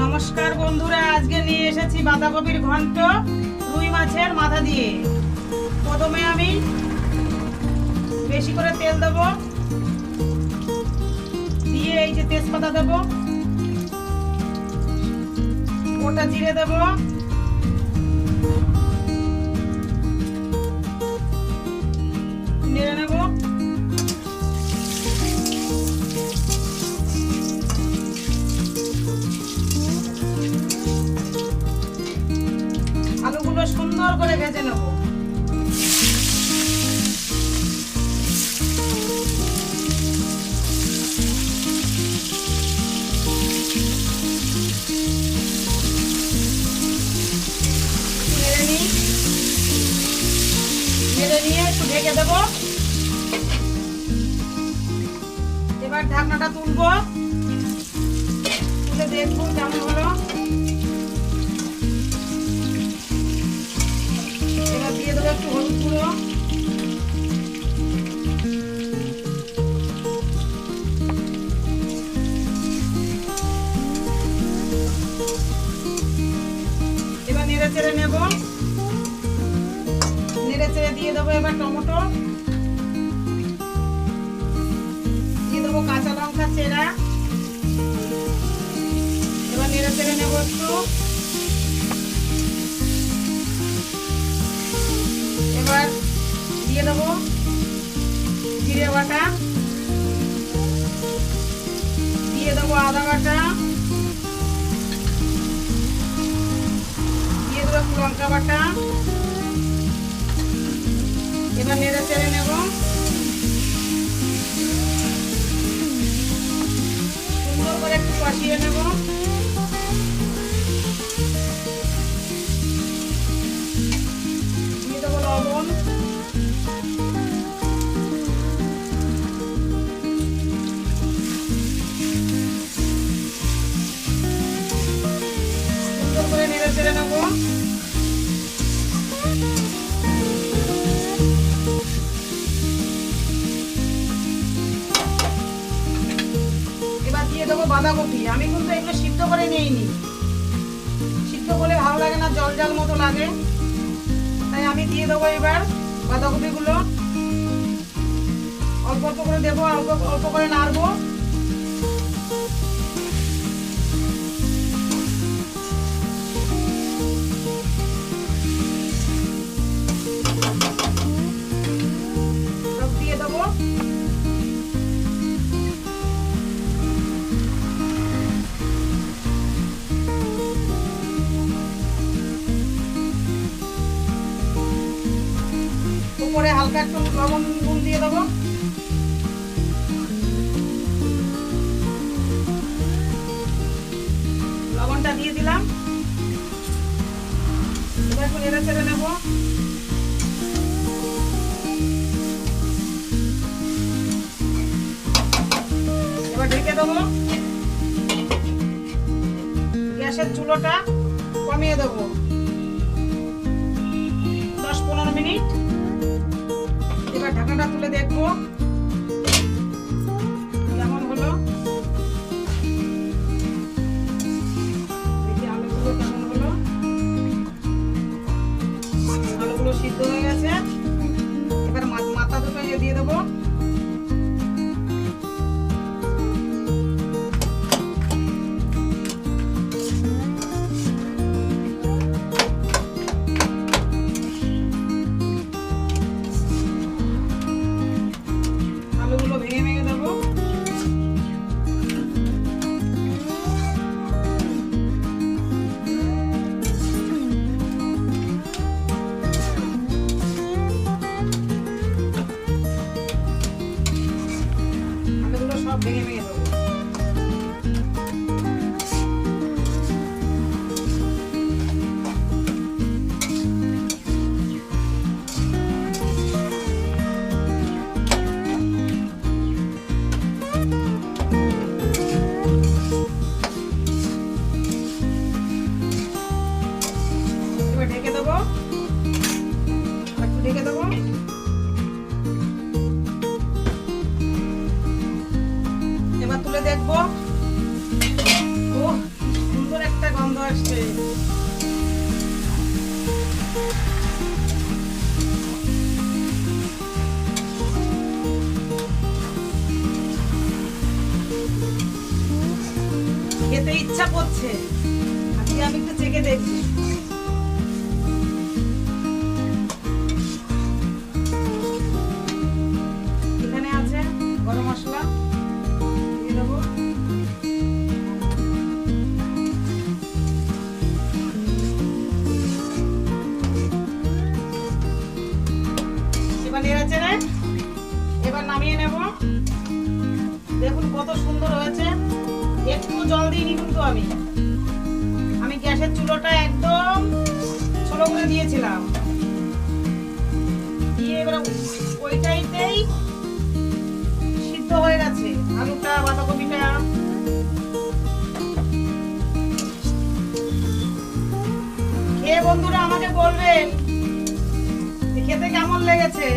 নমস্কার বন্ধুরা, আজকে নিয়ে এসেছি বাঁধাকপির ঘন্ট, রুই মাছের মাথা দিয়ে। প্রথমে আমি বেশি করে তেল দেব, দিয়ে এই যে তেজপাতা দেব, গোটা জিরে দেব সুন্দর করে ভেজে নেব। নিয়ে একটু দেবো। এবার ঢাকনাটা তুলবো। তুলে দেখব কেমন হলো। এবার দিয়ে দেবো, একটু হলুদ গুঁড়ো। এবার নেড়ে চেড়ে নেব। নেড়ে চেড়ে দিয়ে দেবো এবার টমেটো। দিয়ে দেবো কাঁচা লঙ্কা চেরা। এবার নেড়ে চেড়ে নেব একটু। দিয়ে দেবো জিরে বাটা। দিয়ে দেবো আদা বাটা। দিয়ে দেবো লঙ্কা বাটা। এবার নেড়ে চেড়ে নেব। সুন্দর করে একটু কষিয়ে নেব। বাঁধাকপি আমি কিন্তু এগুলো সিদ্ধ করে নিইনি। সিদ্ধ করলে ভালো লাগে না, জল জল মতো লাগে। তাই আমি দিয়ে দেবো এবার বাঁধাকপিগুলো। অল্প অল্প করে দেবো, অল্প অল্প করে নাড়বো। উপরে হালকা একটু লবণ নুন দিয়ে দেবো। লবণটা দিয়ে দিলাম। এখন নেড়ে ছেড়ে নেব। এবার ঢেকে দেবো। গ্যাসের চুলোটা কমিয়ে দেবো। দশ পনেরো মিনিট। এবার ঢাকাটা তুলে দেখব। ঢেকে দেবো। এবার তুলে দেখব। ও, সুন্দর একটা গন্ধ আসছে। খেতে ইচ্ছা করছে। আজকে আমি একটু চেখে দেখছি। মশলা এবার নেড়ে চেড়ে এবার নামিয়ে নেব। দেখুন কত সুন্দর হয়েছে। একটু জল দিইনি কিন্তু আমি। আমি গ্যাসের চুলোটা একদম ছোট করে দিয়েছিলাম। দিয়ে এবার ওইটাইতেই হয়ে গেছে। আলুটা বাঁধাকপিটা। খেয়ে বন্ধুরা আমাকে বলবেন খেতে কেমন লেগেছে?